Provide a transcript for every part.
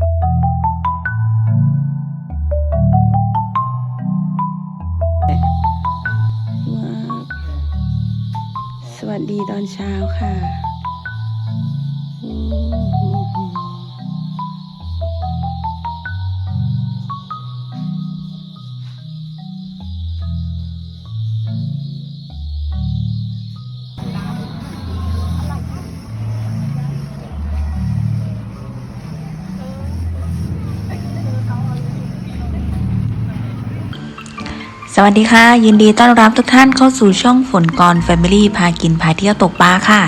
สวัสดีตอนเช้าค่ะ สวัสดีค่ะ ยินดีต้อนรับทุกท่านเข้าสู่ช่องฝนกร Family พากินพาเที่ยวตกปลาค่ะ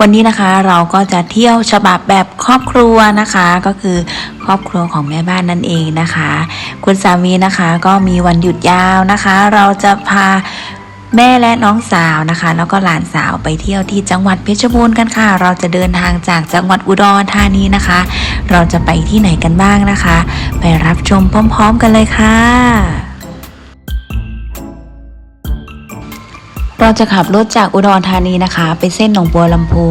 วันนี้นะคะเราก็จะเที่ยวฉบับแบบครอบครัวนะคะ ก็คือครอบครัวของแม่บ้านนั่นเองนะคะ คุณสามีนะคะก็มีวันหยุดยาวนะคะ เราจะพาแม่และน้องสาวนะคะ แล้วก็หลานสาวไปเที่ยวที่จังหวัดเพชรบูรณ์กันค่ะ เราจะเดินทางจากจังหวัดอุดรธานีนะคะ เราจะไปที่ไหนกันบ้างนะคะ ไปรับชมพร้อม ๆ กันเลยค่ะ เราจะขับรถจากอุดรธานีนะคะ ไปเส้นหนองบัวลำพู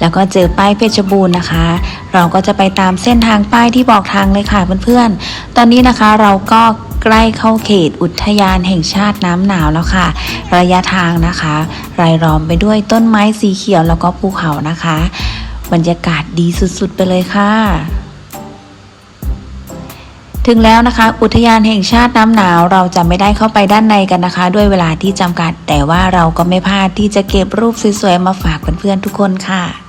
แล้วก็เจอป้ายเพชรบูรณ์นะคะ เราก็จะไปตามเส้นทางป้ายที่บอกทางเลยค่ะเพื่อนๆ ตอนนี้นะคะเราก็ใกล้เข้าเขตอุทยานแห่งชาติน้ำหนาวแล้วค่ะ ระยะทางนะคะ รายล้อมไปด้วยต้นไม้สีเขียวแล้วก็ภูเขานะคะ บรรยากาศดีสุดๆไปเลยค่ะ ถึงแล้วนะคะ อุทยานแห่งชาติน้ำหนาวเราจะไม่ได้เข้าไปด้านในกันนะคะ ด้วยเวลาที่จำกัด แต่ว่าเราก็ไม่พลาดที่จะเก็บรูปสวยๆมาฝากเพื่อนๆทุกคนค่ะ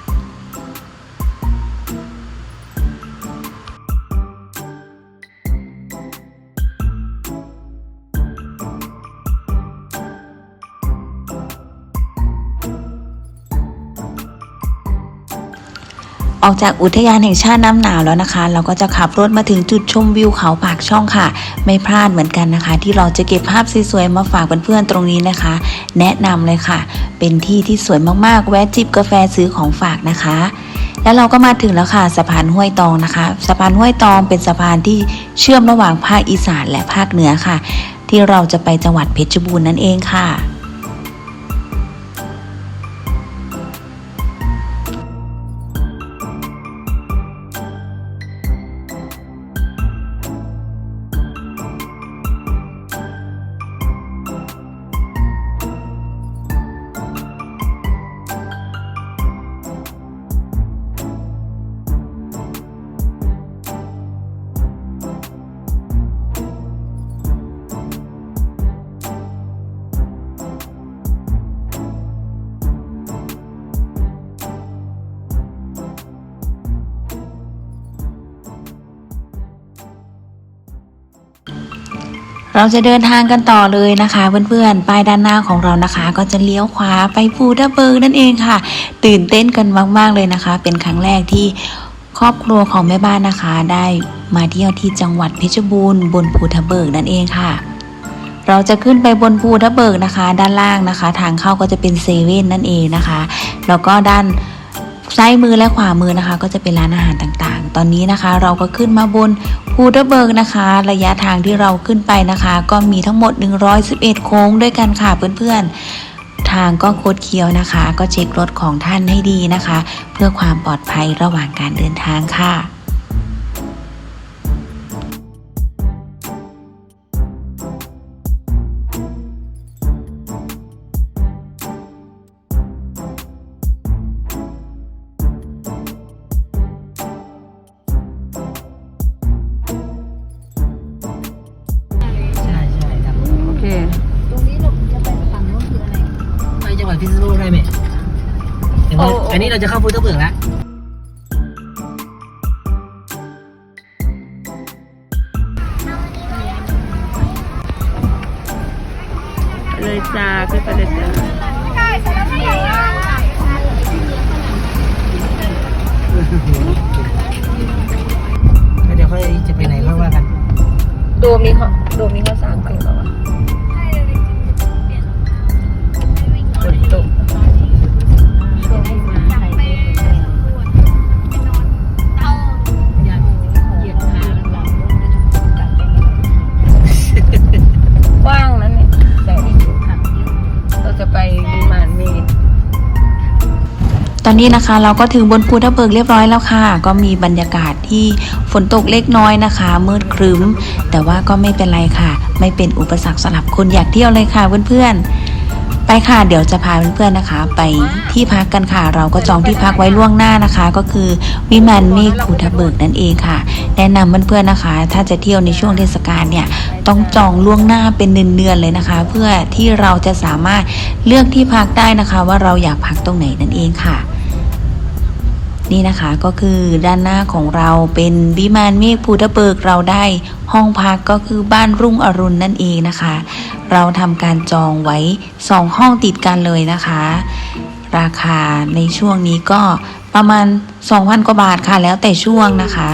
ออกจากอุทยานแห่งชาติน้ำหนาวแล้วนะคะ เราก็จะขับรถมาถึงจุดชมวิวเขาปากช่องค่ะ ไม่พลาดเหมือนกันนะคะ ที่เราจะเก็บภาพสวยๆมาฝากเพื่อนๆตรงนี้นะคะ แนะนำเลยค่ะ เป็นที่ที่สวยมากๆ แวะจิบกาแฟซื้อของฝากนะคะแล้วเราก็มาถึงแล้วค่ะสะพานห้วยตองนะคะ สะพานห้วยตองเป็นสะพานที่เชื่อมระหว่างภาคอีสานและภาคเหนือค่ะ ที่เราจะไปจังหวัดเพชรบูรณ์นั่นเองค่ะ เราจะเดินทางกันต่อเลยนะคะเพื่อนๆป้ายด้านหน้าของเรานะคะ ก็จะเลี้ยวขวาไปภูทับเบิกนั่นเองค่ะ ตื่นเต้นกันมากๆเลยนะคะ เป็นครั้งแรกที่ครอบครัวของแม่บ้านนะคะ ได้มาเที่ยวที่จังหวัดเพชรบูรณ์บนภูทับเบิกนั่นเองค่ะ เราจะขึ้นไปบนภูทับเบิกนะคะ ด้านล่างนะคะ ทางเข้าก็จะเป็นเซเว่นนั่นเองนะคะแล้วก็ด้าน ซ้ายมือและขวามือนะคะ ก็จะเป็นร้านอาหารต่างๆ ตอนนี้นะคะ เราก็ขึ้นมาบนภูทับเบิกนะคะ ระยะทางที่เราขึ้นไปนะคะ ก็มีทั้งหมด 111 โค้งด้วยกันค่ะเพื่อนๆ ทางก็โคดเคี้ยวนะคะ ก็เช็ครถของท่านให้ดีนะคะ เพื่อความปลอดภัยระหว่างการเดินทางค่ะ พิษณุโลกได้ไหมเห็นไหมโอ้โอ้ อันนี้เราจะเข้าพุทธเบิกแล้วเลยจ้าขึ้นไปเลยจ้าแล้วเดี๋ยวค่อยจะไปไหนค่อยว่ากัน โดมนี้เขา ตอนนี้นะคะเราก็ถึงบนภูทับเบิกเรียบร้อยแล้วค่ะ ก็มีบรรยากาศที่ฝนตกเล็กน้อยนะคะ มืดครึ้ม แต่ว่าก็ไม่เป็นไรค่ะ ไม่เป็นอุปสรรคสำหรับคนอยากเที่ยวเลยค่ะเพื่อนๆ ไปค่ะเดี๋ยวจะพาเพื่อนๆนะคะ ไปที่พักกันค่ะ เราก็จองที่พักไว้ล่วงหน้านะคะ ก็คือวิมานเมฆภูทับเบิกนั่นเองค่ะ แนะนำเพื่อนๆนะคะ ถ้าจะเที่ยวในช่วงเทศกาลเนี่ยต้องจองล่วงหน้าเป็นเดือนๆเลยนะคะ เพื่อที่เราจะสามารถเลือกที่พักได้นะคะ ว่าเราอยากพักตรงไหนนั่นเองค่ะ นี่นะคะก็คือด้านหน้าของเราเป็นวิมานเมฆภูทับเบิกเราได้ห้องพักก็คือบ้านรุ่งอรุณนั่นเองนะคะ เราทำการจองไว้สองห้องติดกันเลยนะคะ ราคาในช่วงนี้ก็ประมาณ 2,000 กว่าบาทค่ะแล้วแต่ช่วงนะคะ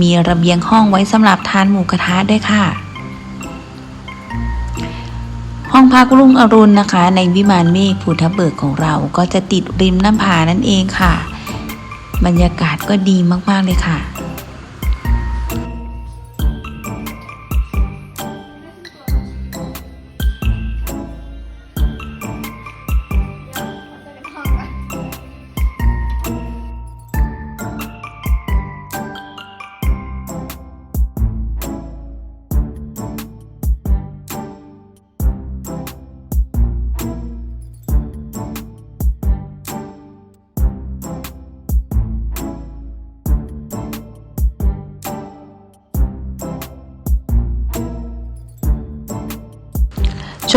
มีระเบียงห้องไว้สำหรับทานหมูกระทะด้วยค่ะ ห้องพักรุ่งอรุณนะคะ ในวิมานเมฆภูทับเบิกของเราก็จะติดริมน้ำผานั่นเองค่ะ บรรยากาศก็ดีมากๆเลยค่ะ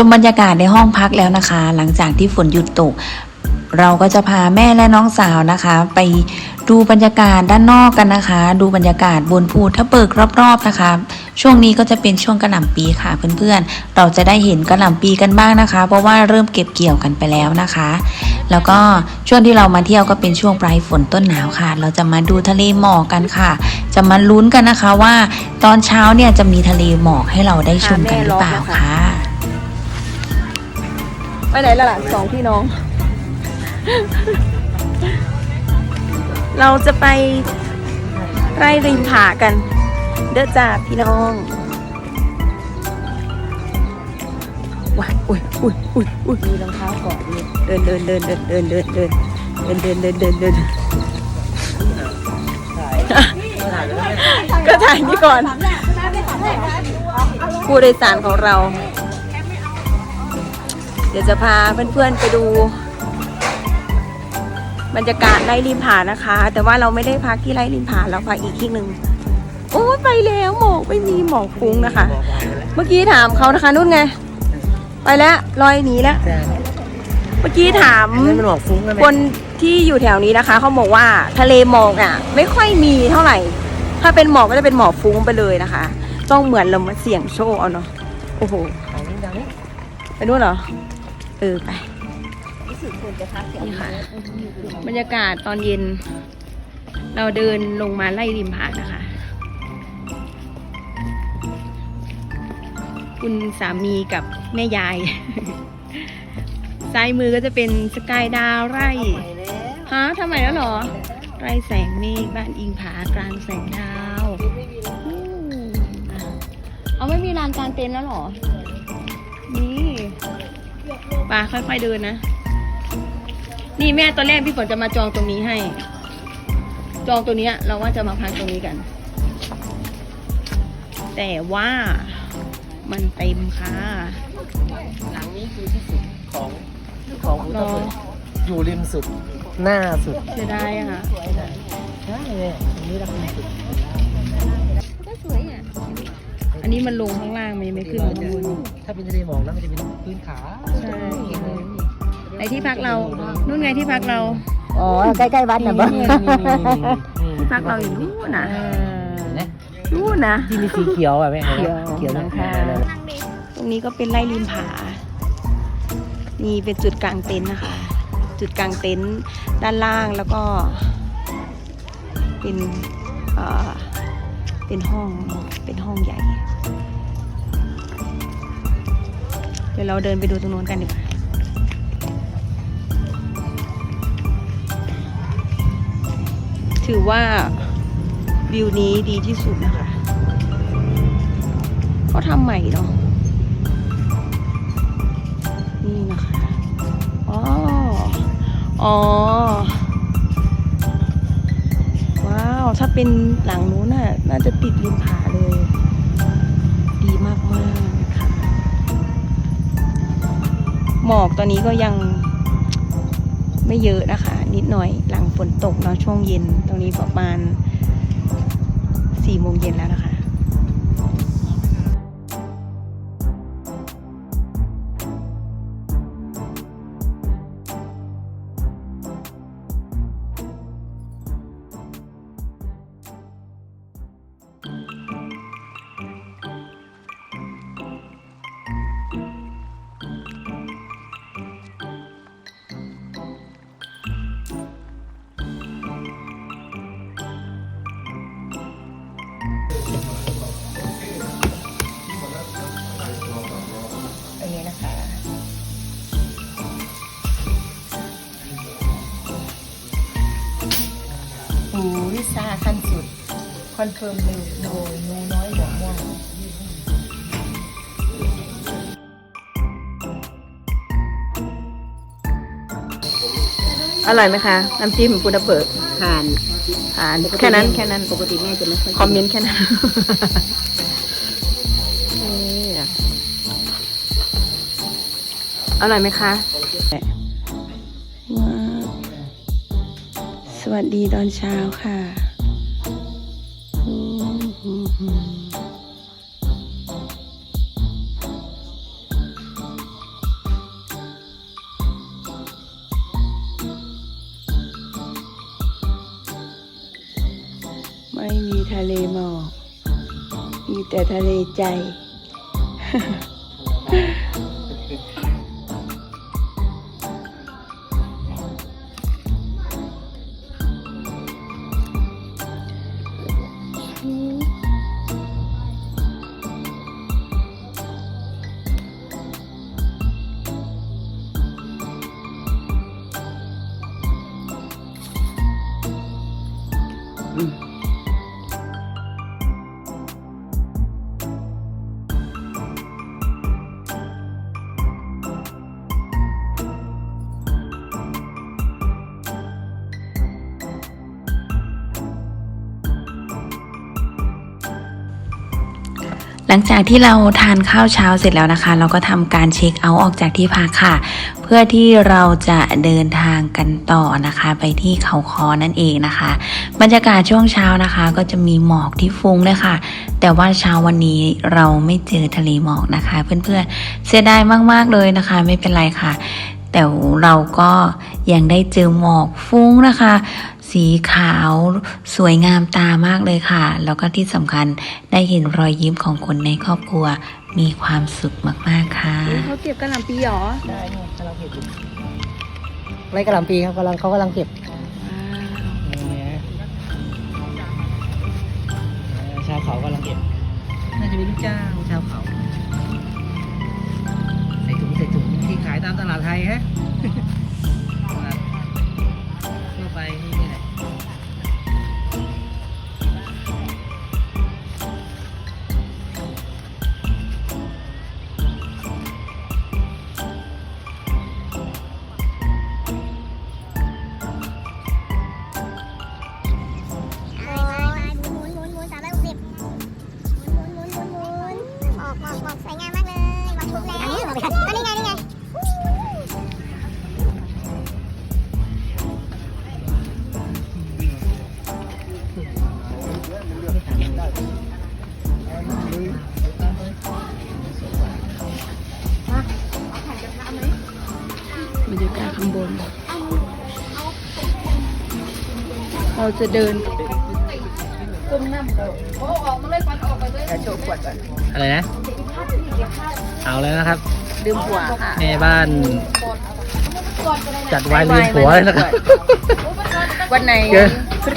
ชมบรรยากาศในห้องพักแล้วนะคะ หลังจากที่ฝนหยุดตก เราก็จะพาแม่และน้องสาวนะคะ ไปดูบรรยากาศด้านนอกกันนะคะ ดูบรรยากาศบนภูทับเบิกรอบๆนะคะ ช่วงนี้ก็จะเป็นช่วงกระหล่ำปีค่ะเพื่อนๆ เราจะได้เห็นกระหล่ำปีกันบ้างนะคะ เพราะว่าเริ่มเก็บเกี่ยวกันไปแล้วนะคะ แล้วก็ช่วงที่เรามาเที่ยวก็เป็นช่วงปลายฝนต้นหนาวค่ะ เราจะมาดูทะเลหมอกกันค่ะ จะมาลุ้นกันนะคะว่า ตอนเช้าเนี่ยจะมีทะเลหมอกให้เราได้ชมกันหรือเปล่าค่ะ ไปไหนละล่ะสองพี่น้อง เราจะไปไร่ริมผากัน เด้อจ้าพี่น้องว้ายอุ้ยอุ้ยอุ้ยอุ้ยมีรองเท้าเกาะอยู่เดินเดินเดินเดินเดินเดินเดินเดินเดินเดินเดินเดินก็ถ่ายนี่ก่อนผู้โดยสารของเรา เดี๋ยวจะพาเพื่อนๆไปดู บรรยากาศไร่ริมผานะคะ แต่ว่าเราไม่ได้พักที่ไร่ริมผาเราพักอีกที่หนึ่งโอ้ยไปแล้วหมอกไม่มีหมอกฟุ้งนะคะ เมื่อกี้ถามเขานะคะนุ่นไง ไปแล้วลอยหนีแล้วเมื่อกี้ถามนั่นมันหมอกฟุ้งนะคแม่นที่อยู่แถวนี้นะคะเขาบอกว่าทะเลหมอกอะ ไม่ค่อยมีเท่าไหร่ ถ้าเป็นหมอกก็จะเป็นหมอกฟุ้งไปเลยนะคะ ต้องเหมือนเรามาเสี่ยงโชคเอาเนาะโอ้โหทางนี้ทางนี้ไปนู่นเหรอ เออไปนี่ค่ะ บรรยากาศตอนเย็น เราเดินลงมาไล่ริมผานะคะ คุณสามีกับแม่ยาย ซ้ายมือก็จะเป็นสกายดาวไร่ฮะทำไมแล้วเหรอ ไร่แสงเมฆบ้านอิงผากลางแสงดาวอืมเอาไม่มีลานกลางเต็นท์แล้วเหรอ นี่ ปาค่อยๆเดินนะ นี่แม่ตอนแรกพี่ฝนจะมาจองตรงนี้ให้ จองตัวเนี้ยเราว่าจะมาพักตรงนี้กัน แต่ว่ามันเต็มค่ะ หลังนี้คือที่สุดของของภูรทับอเบิกอยู่ริมสุดหน้าสุดเสียดายอะค่ะ ใช่เลยตรงนี้รักริมสุดก็สวยอะ อันนี้มันลงข้างล่างมันยังไม่ขึ้นมาข้างบนถ้าเป็นทะเลหมอกแล้วมันจะเป็นพื้นขาใช่ในที่พักเรา นู่นไงที่พักเรา อ๋อ ใกล้ๆวัดนะบ่ที่พักเราอยู่นู่นนะนะนู่นนะที่มีสีเขียวอะแม่เขียวเขียวนะค่ะตรงนี้ก็เป็นไร่ริมผา นี่เป็นจุดกลางเต็นท์นะคะ จุดกลางเต็นท์ด้านล่างแล้วก็ เป็นเอ่อเป็นห้องเป็นห้องใหญ่ เดี๋ยวเราเดินไปดูตรงโน้นกันดีกว่าถือว่าวิวนี้ดีที่สุดนะคะเขาทำใหม่เนาะนี่นะคะ อ๋อ อ๋อ ถ้าเป็นหลังนู้นน่ะน่าจะติดริมผาเลย ดีมากมากค่ะคะหมอกตอนนี้ก็ยังไม่เยอะนะคะ นิดหน่อยหลังฝนตกเนาะช่วงเย็น ตรงนี้ประมาณสี่โมงเย็นแล้วนะคะ คอนเฟิร์มเลยโดยนูน้อยหัวม่วงอร่อยไหมคะ น้ำจิ้มปูดะเบิกผ่านอ่านแค่นั้นแค่นั้นปกติแม่จะไม่ค่อยคอมเมนต์แค่นั้นนี่อะอร่อยไหมคะว้าวสวัสดีตอนเช้าค่ะ แต่ทะเลใจ จากที่เราทานข้าวเช้าเสร็จแล้วนะคะ เราก็ทำการเช็คเอาท์ออกจากที่พักค่ะ เพื่อที่เราจะเดินทางกันต่อนะคะ ไปที่เขาคอนั่นเองนะคะ บรรยากาศช่วงเช้านะคะ ก็จะมีหมอกที่ฟุ้งเลยค่ะแต่ว่าเช้าวันนี้เราไม่เจอทะเลหมอกนะคะ เพื่อนๆเสียดายมากๆเลยนะคะ ไม่เป็นไรค่ะ แต่เราก็ยังได้เจอหมอกฟุ้งนะคะ สีขาวสวยงามตามากเลยค่ะ แล้วก็ที่สำคัญได้เห็นรอยยิ้มของคนในครอบครัวมีความสุขมากๆค่ะเขาเก็บกระหล่ำปีเหรอได้เนี่ยกำลังเก็บอยู่ไรกระหล่ำปีครับกำลังเขากำลังเก็บเนี่ยชาวเขากำลังเก็บน่าจะเป็นลูกจ้างชาวเขาใส่ถุงใส่ถุงที่ขายตามตลาดไทยฮะตลาดทั่วไป เราจะเดินอะไรนะ เอาแล้วนะครับดื่มหัวค่ะแม่บ้าน จัดไว้ลืมผัวเลยนะครับ วันไหนเยอะ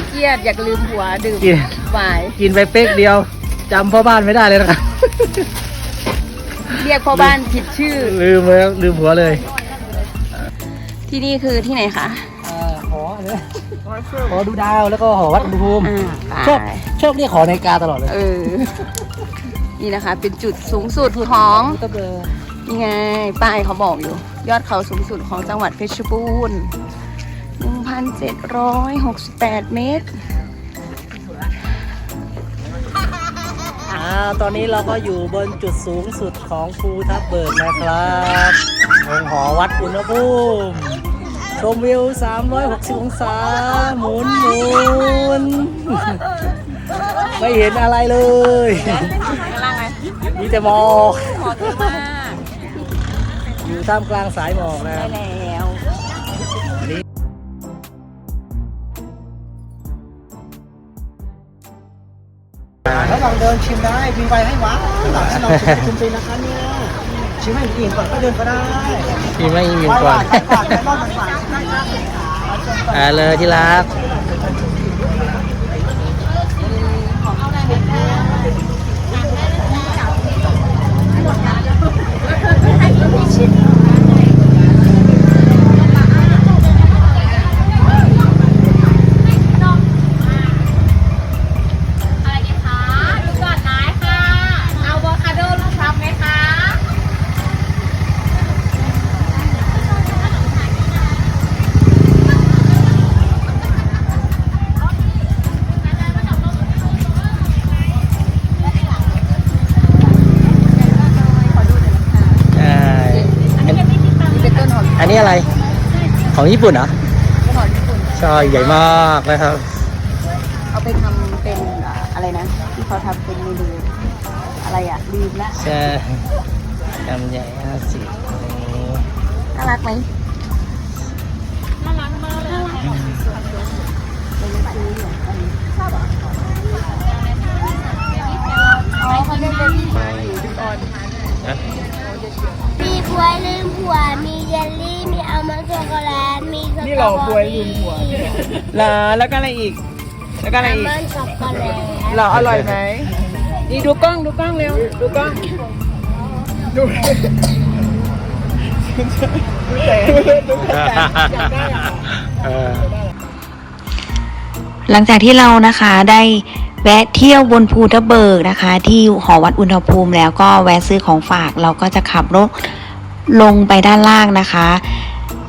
เครียดอยากลืมหัวดื่มกินไวายกินไปเป๊กเดียวจำพ่อบ้านไม่ได้เลยนะครับเรียกพ่อบ้านผิดชื่อ ลืมเลยครับลืมผัวเลย ที่นี่คือที่ไหนคะหอ ขอดูดาวแล้วก็หอวัดอุณหภูมิชอบชอบเรียกหอนกาตลอดเลยนี่นะคะ เป็นจุดสูงสุดของก็เบอร์นี่ไง ป้ายเขาบอกอยู่ ยอดเขาสูงสุดของจังหวัดเพชรบูรณ์1,768 เมตร อ่าตอนนี้เราก็อยู่บนจุดสูงสุดของภูทับเบิกนะครับองหอวัดอุณหภูมิ ชมวิว 360 องศา หมุนหมุน ไม่เห็นอะไรเลย มีแต่หมอกอยู่ท่ามกลางสายหมอกนะครับแล้วระหว่างเดินชิมได้มีไวให้ว้าวหลังเราชิมชิมไปนะคะเนี่ย ชิมให้อิ่มก่อนก็เดินก็ได้ชิมให้อิ่มก่อนอ่าเลยที่รักอะไรดีคะดูก่อนนะค่ะเอาโวคาโดลูกพลับไหมคะ ใช่อั นนี้อะไร ของญี่ปุ่นเหรอใช่ใหญ่มากนะครับ เอาไปทำเป็นอ่าอะไรนะ ที่เขาทำเป็นเมนูอะไรอะลืมละใช่กำใหญ่ห้าสิบน่ารักไหมอ๋อเขาเรียกเป็นไปก่อน มีบวยลืมผัว มีเยลลี่ มีอัลมอนด์ช็อกโกแลต มีสตรอเบอรี่นี่หลอกบวยลืมผัวเหรอแล้วก็อะไรอีก แล้วก็อะไรอัลอีกมอนด์ช็อกโกแลตเหรออร่อยไหมนี่ดูกล้องดูกล้องเร็วดูกล้อง ดูดูแต่ดูแต่อยากได้อะหลังจากที่เรานะคะได้แวะเที่ยวบนภูทับเบิกนะคะ ที่หอวัดอุณหภูมิแล้วก็แวะซื้อของฝากเราก็จะขับรถ ลงไปด้านล่างนะคะ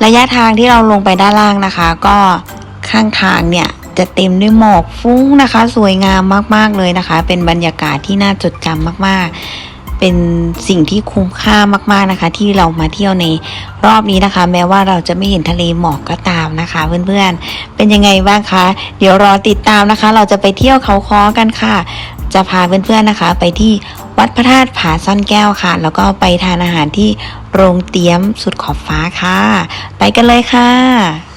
ระยะทางที่เราลงไปด้านล่างนะคะ ก็ข้างทางเนี่ยจะเต็มด้วยหมอกฟุ้งนะคะ สวยงามมากๆเลยนะคะ เป็นบรรยากาศที่น่าจดจำมากๆ เป็นสิ่งที่คุ้มค่ามากๆนะคะ ที่เรามาเที่ยวในรอบนี้นะคะ แม้ว่าเราจะไม่เห็นทะเลหมอกก็ตามนะคะ เพื่อนๆ เป็นยังไงบ้างคะ เดี๋ยวรอติดตามนะคะ เราจะไปเที่ยวเขาค้อกันค่ะ จะพาเพื่อนๆนะคะ ไปที่ วัดพระธาตุผาซ่อนแก้วค่ะ แล้วก็ไปทานอาหารที่โรงเตี้ยมสุดขอบฟ้าค่ะ ไปกันเลยค่ะ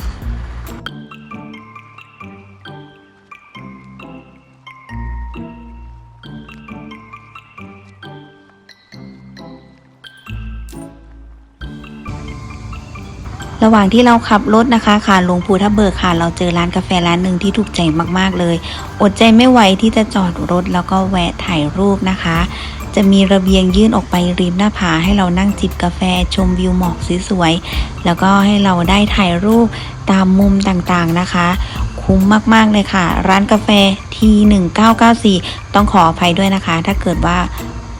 ระหว่างที่เราขับรถนะคะค่ะลงภูทับเบิกค่ะ เราเจอร้านกาแฟร้านหนึ่งที่ถูกใจมากๆเลย อดใจไม่ไหวที่จะจอดรถแล้วก็แวะถ่ายรูปนะคะ จะมีระเบียงยื่นออกไปริมหน้าผาให้เรานั่งจิบกาแฟชมวิวหมอกสวยๆแล้วก็ให้เราได้ถ่ายรูปตามมุมต่างๆนะคะ คุ้มมากๆเลยค่ะ ร้านกาแฟที1994 ต้องขออภัยด้วยนะคะ ถ้าเกิดว่า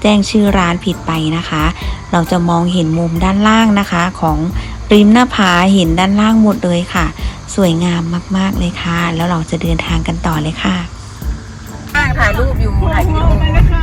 แจ้งชื่อร้านผิดไปนะคะ เราจะมองเห็นมุมด้านล่างนะคะของ ริมหน้าผาเห็นด้านล่างหมดเลยค่ะ สวยงามมากๆเลยค่ะ แล้วเราจะเดินทางกันต่อเลยค่ะถ่ายรูปอยู่ถ่ายวิดีโอ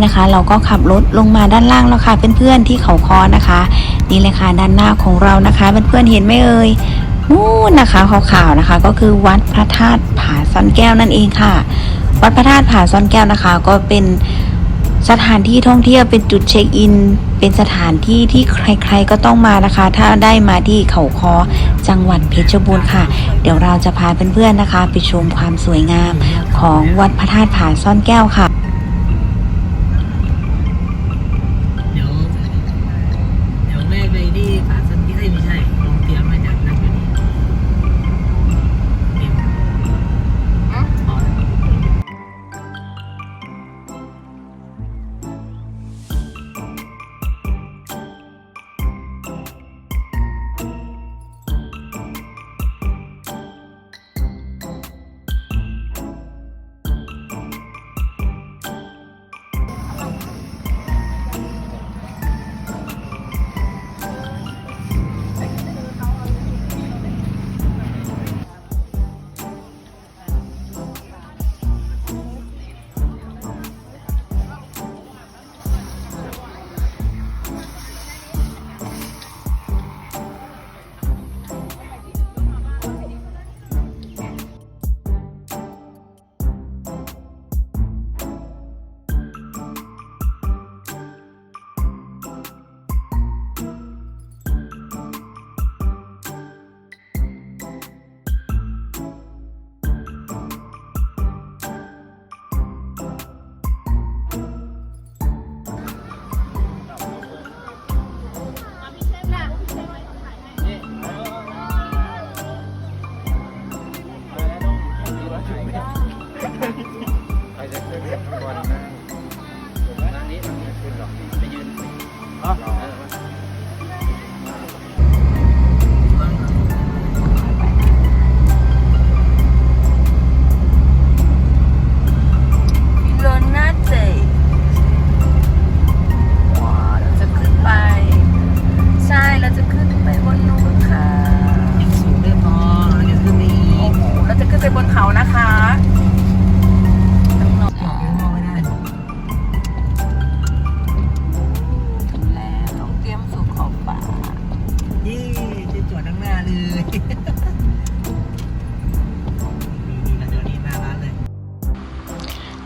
นนี้นะคะ เราก็ขับรถลงมาด้านล่างแล้วค่ะเพื่อนๆที่เขาคอนะคะ นี่เลยค่ะด้านหน้าของเรานะคะเพื่อนๆเห็นไหมเอ่ยนู่นนะคะขาวๆนะคะ ก็คือวัดพระธาตุผาซ่อนแก้วนั่นเองค่ะ วัดพระธาตุผาซ่อนแก้วนะคะ ก็เป็นสถานที่ท่องเที่ยวเป็นจุดเช็คอิน เป็นสถานที่ที่ใครๆก็ต้องมานะคะ ถ้าได้มาที่เขาคอจังหวัดเพชรบูรณ์ค่ะ เดี๋ยวเราจะพาเพื่อนๆนะคะ ไปชมความสวยงามของวัดพระธาตุผาซ่อนแก้วค่ะ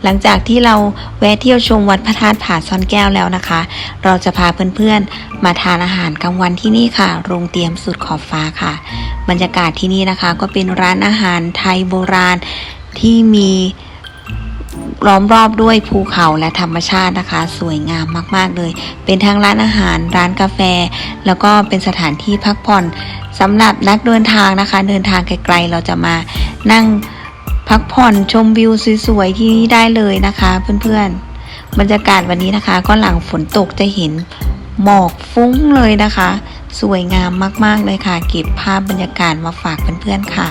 หลังจากที่เราแวะเที่ยวชมวัดพระธาตุผาซ่อนแก้วแล้วนะคะ เราจะพาเพื่อนๆ มาทานอาหารกลางวันที่นี่ค่ะ โรงเตรียมสุดขอบฟ้าค่ะ บรรยากาศที่นี่นะคะ ก็เป็นร้านอาหารไทยโบราณที่มีล้อมรอบด้วยภูเขาและธรรมชาตินะคะ สวยงามมาก ๆ เลย เป็นทั้งร้านอาหารร้านกาแฟ แล้วก็เป็นสถานที่พักผ่อนสำหรับนักเดินทางนะคะ เดินทางไกลๆเราจะมานั่ง พักผ่อนชมวิวสวยๆที่นี่ได้เลยนะคะ เพื่อนๆ บรรยากาศวันนี้นะคะ ก็หลังฝนตกจะเห็นหมอกฟุ้งเลยนะคะ สวยงามมากๆเลยค่ะ เก็บภาพบรรยากาศมาฝากเพื่อนๆค่ะ